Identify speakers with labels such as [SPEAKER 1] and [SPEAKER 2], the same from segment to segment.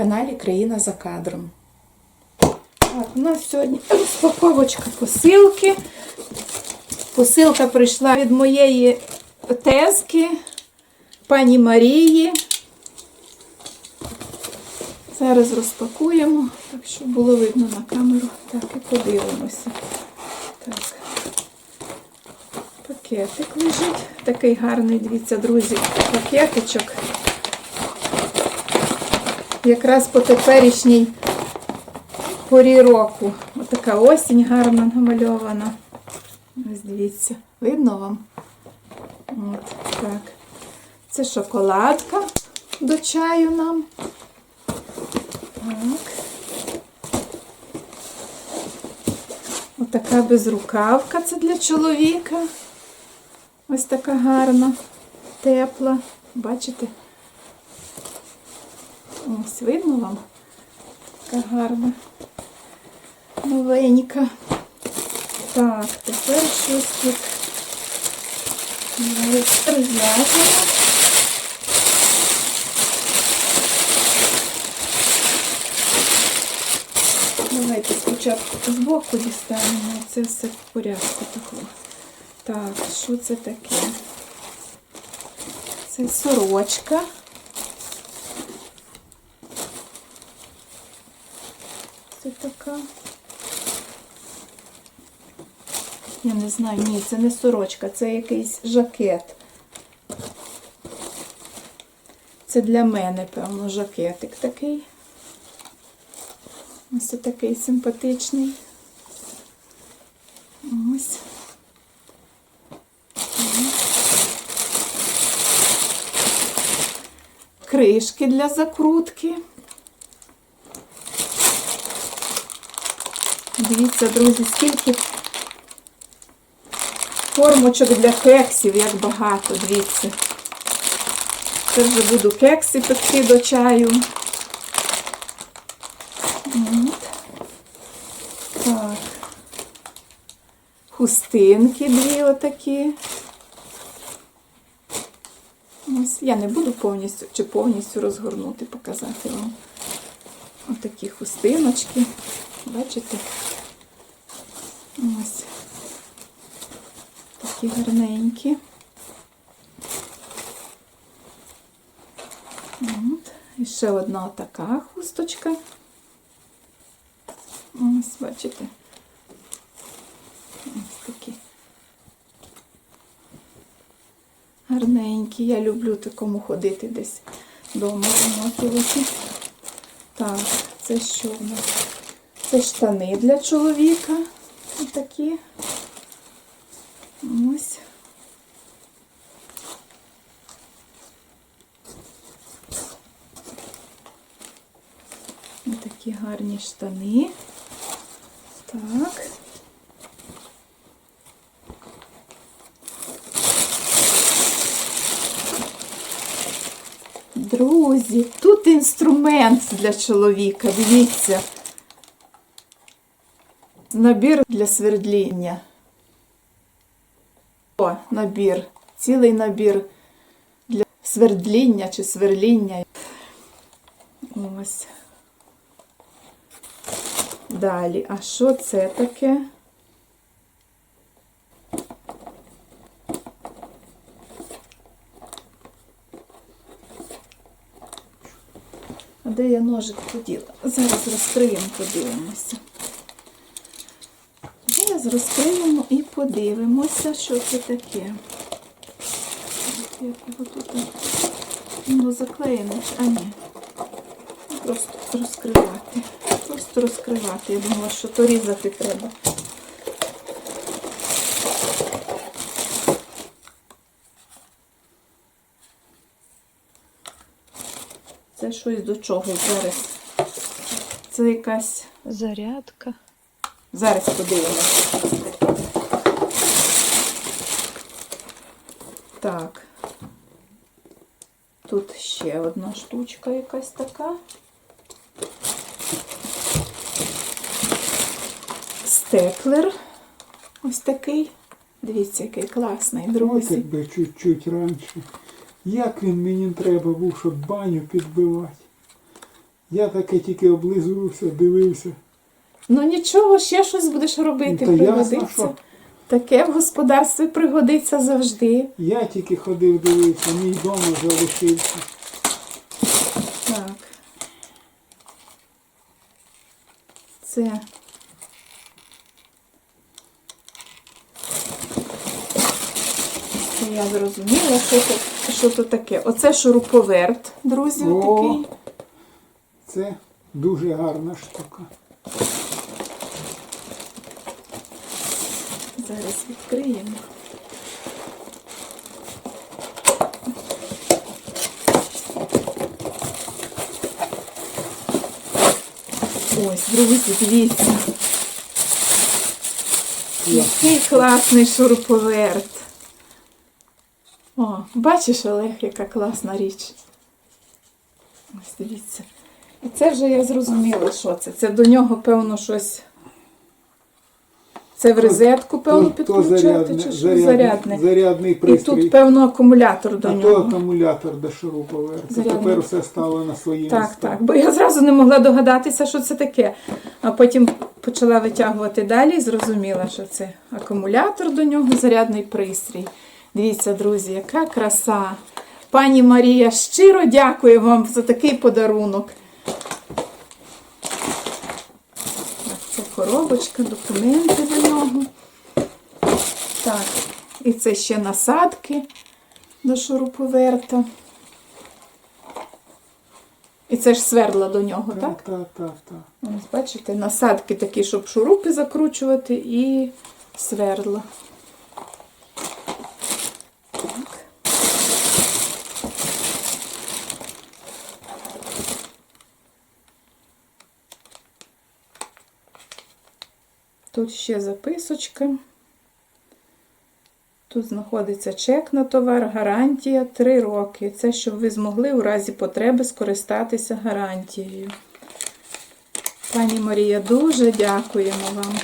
[SPEAKER 1] каналі Країна за кадром. Так, у нас сьогодні розпаковочка посилки. Посилка прийшла від моєї тезки, пані Марії. Зараз розпакуємо, так щоб було видно на камеру. Так, і подивимося. Так. Пакетик лежить. Такий гарний, дивіться, друзі, пакетичок. Якраз по теперішній порі року. Отака осінь гарно намальована. Ось дивіться, видно вам? От, так. Це шоколадка до чаю нам. Так. Отака безрукавка це для чоловіка. Ось така гарна, тепла. Бачите? Ось видно вам? Така гарна. Новенька. Так, тепер щось тут Зараз. Давайте спочатку збоку дістанемо. Це все в порядку такого. Так, що це таке? Це сорочка. Така. Я не знаю, ні, це не сорочка, це якийсь жакет. Це для мене, певно, жакетик такий. Ось такий симпатичний. Ось. Кришки для закрутки. Дивіться, друзі, скільки формочок для кексів, як багато, дивіться. Це вже буду кекси пекти до чаю. От. Так. Хустинки дві отакі. Ось я не буду повністю чи повністю розгорнути, показати вам. Отакі хустиночки. Бачите? Ось. Такі гарненькі. От. І ще одна така хусточка. Ось, бачите. Ось такі. Гарненькі. Я люблю такому ходити десь вдома замотувати. Так, це що в нас? Це штани для чоловіка. Отакі. Ось. Ось такі гарні штани. Так. Друзі, тут інструмент для чоловіка, дивіться. Набір для свердління. О, набір. Цілий набір для свердління чи сверління. Ось. Далі. А що це таке? А де я ножик поділа? Зараз розкриємо, подивимося. Зараз розкриємо і подивимося, що це таке. Як його воно заклеєно, а ні. Просто розкривати. Просто розкривати. Я думала, що то різати треба. Це щось до чого зараз. Це якась
[SPEAKER 2] Зарядка.
[SPEAKER 1] Зараз подивимося. Так. Тут ще одна штучка якась така. Степлер. Ось такий. Дивіться, який класний,
[SPEAKER 3] От
[SPEAKER 1] друзі.
[SPEAKER 3] якби чуть-чуть раніше. Як він мені треба був, щоб баню підбивати.
[SPEAKER 2] Я таке тільки облизувався, дивився.
[SPEAKER 1] Ну нічого, ще щось будеш робити,
[SPEAKER 2] Ну, та ясно,
[SPEAKER 1] пригодиться.
[SPEAKER 2] що.
[SPEAKER 1] Таке в господарстві пригодиться завжди.
[SPEAKER 2] Я тільки ходив, дивився, мій дома залишився.
[SPEAKER 1] Так. Це. Це я зрозуміла, що тут, що тут таке. Оце шуруповерт, друзі,
[SPEAKER 2] О.
[SPEAKER 1] отакий.
[SPEAKER 2] Це дуже гарна штука.
[SPEAKER 1] Зараз відкриємо. Ось, друзі, дивіться. Який класний шуруповерт. О, бачиш, Олег, яка класна річ. Ось дивіться. І це вже я зрозуміла, що це. Це до нього, певно, щось. Це в розетку, певно,
[SPEAKER 2] То- то
[SPEAKER 1] підключати, чи що?
[SPEAKER 2] зарядне- зарядний
[SPEAKER 1] І тут, певно, акумулятор до
[SPEAKER 2] а то
[SPEAKER 1] нього.
[SPEAKER 2] акумулятор до шуруповерта. Тепер все стало на свої
[SPEAKER 1] Так,
[SPEAKER 2] місця.
[SPEAKER 1] так. Бо я зразу не могла догадатися, що це таке. А потім почала витягувати далі і зрозуміла, що це акумулятор до нього, зарядний пристрій. Дивіться, друзі, яка краса. Пані Марія, щиро дякую вам за такий подарунок. Так, це коробочка, документи до нього. Так, і це ще насадки до шуруповерта. І це ж свердла до нього, так?
[SPEAKER 2] Так, так, так, так.
[SPEAKER 1] Ось бачите, насадки такі, щоб шурупи закручувати, і свердла. Тут ще записочка. Тут знаходиться чек на товар, гарантія 3 роки. Це щоб ви змогли у разі потреби скористатися гарантією. Пані Марія, дуже дякуємо вам.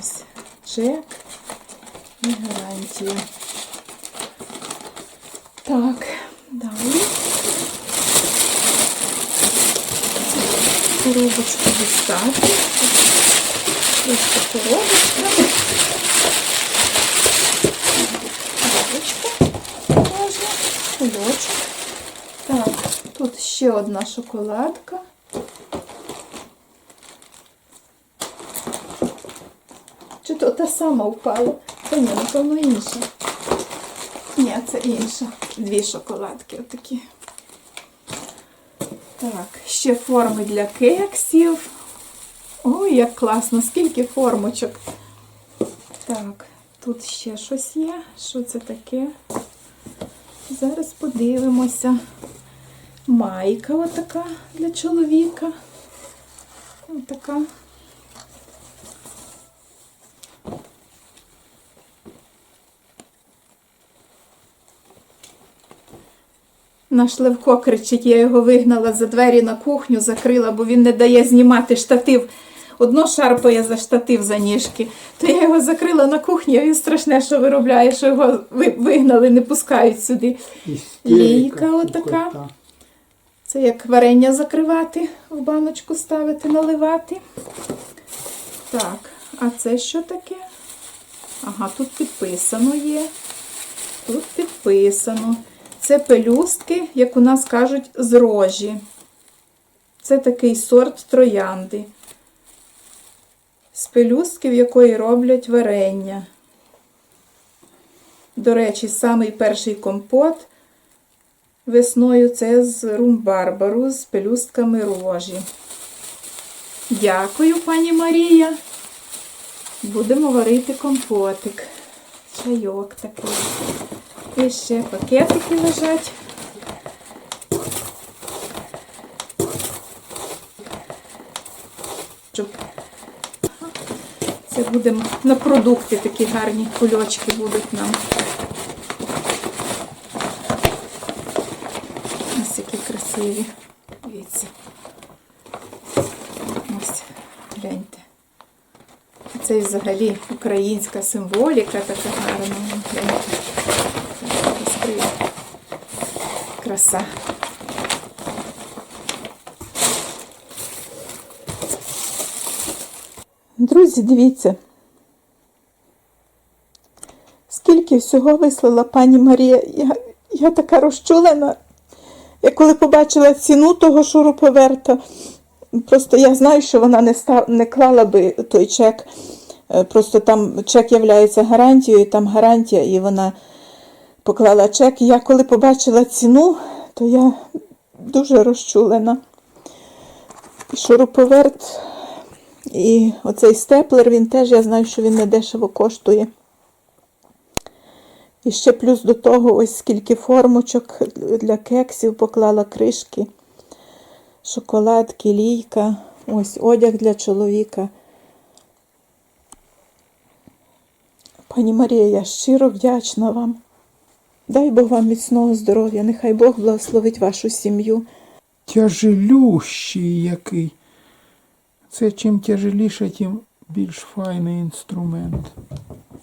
[SPEAKER 1] Ось чек і гарантія. Так, далі. Коробочку дістати. Ця коробочка. Коробочка. Можна. Кульочок. Так, тут ще одна шоколадка. Чи то та сама впала? Та ні, напевно, інша. Ні, це інша. Дві шоколадки отакі. Так, ще форми для кексів. Ой, як класно, скільки формочок. Так, тут ще щось є. Що це таке? Зараз подивимося. Майка отака для чоловіка. Отака. Наш Левко кричить, я його вигнала за двері на кухню, закрила, бо він не дає знімати штатив. Одно шарпає за штатив за ніжки. То я його закрила на кухні, а він страшне, що виробляє, що його вигнали, не пускають сюди. Лійка отака. Це як варення закривати, в баночку ставити, наливати. Так, а це що таке? Ага, тут підписано є. Тут підписано. Це пелюстки, як у нас кажуть, з рожі. Це такий сорт троянди. З пелюстків якої роблять варення. До речі, самий перший компот весною це з румбарбару з пелюстками рожі. Дякую, пані Марія. Будемо варити компотик. Чайок такий. І ще пакетики лежать. Це будемо на продукти такі гарні кульочки будуть нам. Ось які красиві. Дивіться. Ось, гляньте. Це взагалі українська символіка така гарна. Гляньте. Так, краса. Друзі, дивіться. Скільки всього вислала пані Марія. Я, я така розчулена. Я коли побачила ціну того шуруповерта, просто я знаю, що вона не, став, не клала би той чек. Е, Просто там чек є гарантією, там гарантія, і вона поклала чек. Я коли побачила ціну, то я дуже розчулена. І шуруповерт, і оцей степлер, він теж, я знаю, що він не дешево коштує. І ще плюс до того, ось скільки формочок для кексів поклала кришки, шоколадки, лійка, ось одяг для чоловіка. Пані Марія, я щиро вдячна вам. Дай Бог вам міцного здоров'я, нехай Бог благословить вашу сім'ю.
[SPEAKER 2] Тяжелющий який. Це чим тяжеліше, тим більш файний інструмент.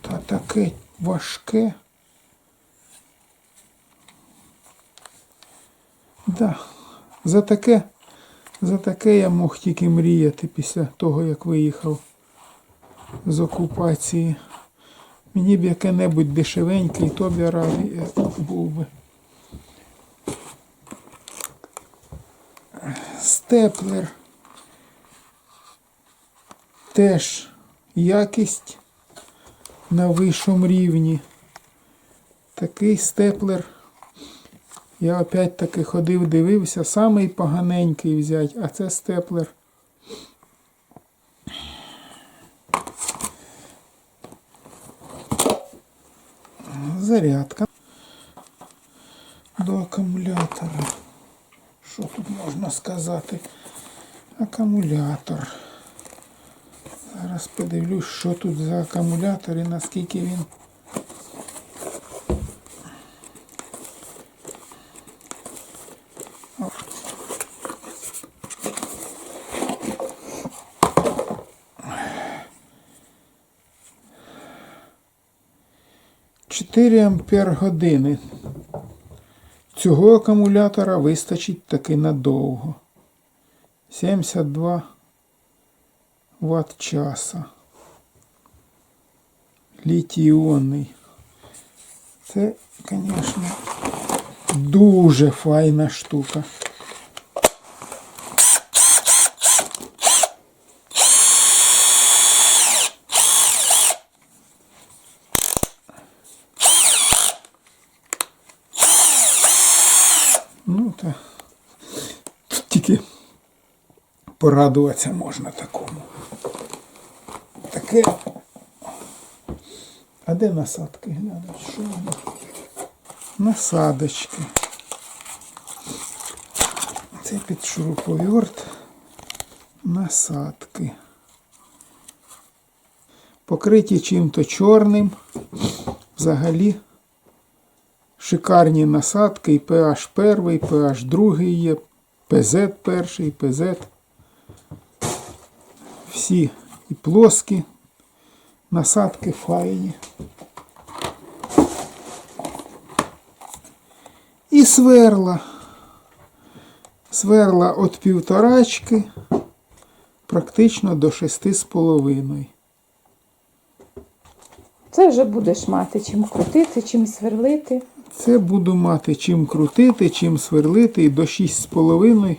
[SPEAKER 2] Та таке важке. Да. За таке, за таке я мог тільки мріяти після того, як виїхав з окупації. Мені б яке-небудь дешевеньке, і то б я радий е, був би. Степлер. Теж якість на вищому рівні. Такий степлер. Я опять таки ходив, дивився, самий поганенький взять, а це степлер. Зарядка до акумулятора. Що тут можна сказати? Акумулятор. Зараз подивлюсь, що тут за акумулятор і наскільки він. Чотири ампер години. Цього акумулятора вистачить таки надовго. 72 Вт часа. Літій-іонний. Це, звісно, дуже файна штука. Ну, та тут тільки порадуватися можна такому. Таке. А де насадки? Глянуть, що воно? Насадочки. Це під шуруповерт. Насадки. Покриті чим-то чорним. Взагалі шикарні насадки, і PH перший, PH другий є, PZ перший, PZ. Всі і плоскі, насадки файні. І сверла. Сверла від півторачки практично до шести з половиною.
[SPEAKER 1] Це вже будеш мати чим крутити, чим сверлити.
[SPEAKER 2] Це буду мати чим крутити, чим сверлити, і до 6,5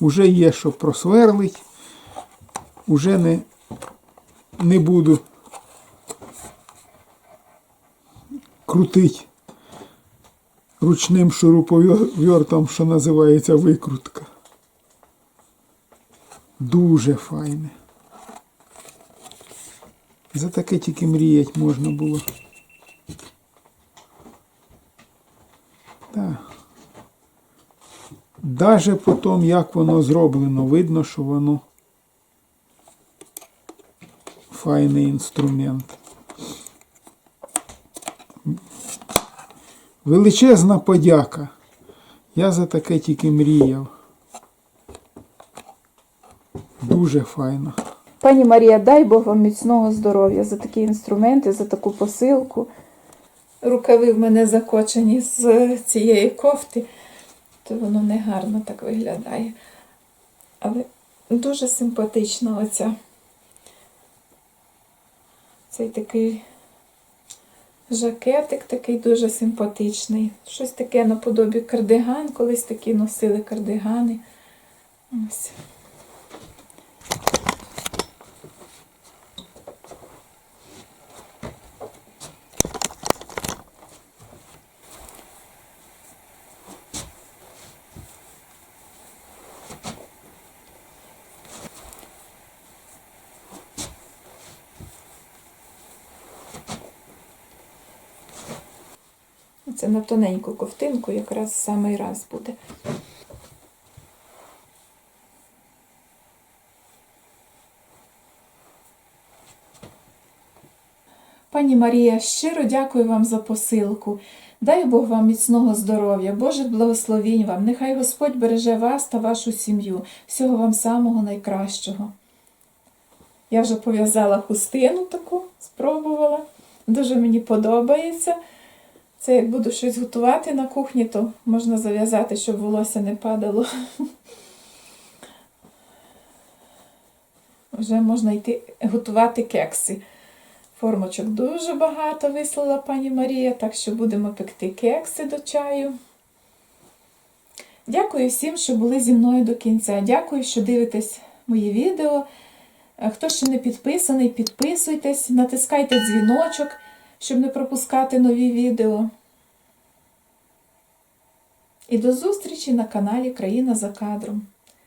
[SPEAKER 2] вже є, що просверлить. Уже не, не буду крутити ручним шуруповертом, що називається викрутка. Дуже файне. За таке тільки мріять можна було. Так. Даже по тому, як воно зроблено, видно, що воно файний інструмент. Величезна подяка. Я за таке тільки мріяв. Дуже файно.
[SPEAKER 1] Пані Марія, дай Бог вам міцного здоров'я за такі інструменти, за таку посилку. Рукави в мене закочені з цієї кофти. то воно не гарно так виглядає. Але дуже симпатична оця. Цей такий жакетик такий дуже симпатичний. Щось таке наподобі кардиган, колись такі носили кардигани. Ось. Це на тоненьку ковтинку якраз в самий раз буде. Пані Марія, щиро дякую вам за посилку. Дай Бог вам міцного здоров'я, Божих благословінь вам. Нехай Господь береже вас та вашу сім'ю. Всього вам самого найкращого. Я вже пов'язала хустину таку, спробувала. Дуже мені подобається. Це як буду щось готувати на кухні, то можна зав'язати, щоб волосся не падало. Вже можна йти готувати кекси. Формочок дуже багато вислала пані Марія, так що будемо пекти кекси до чаю. Дякую всім, що були зі мною до кінця. Дякую, що дивитесь мої відео. Хто ще не підписаний, підписуйтесь, натискайте дзвіночок, щоб не пропускати нові відео. І до зустрічі на каналі Країна за кадром.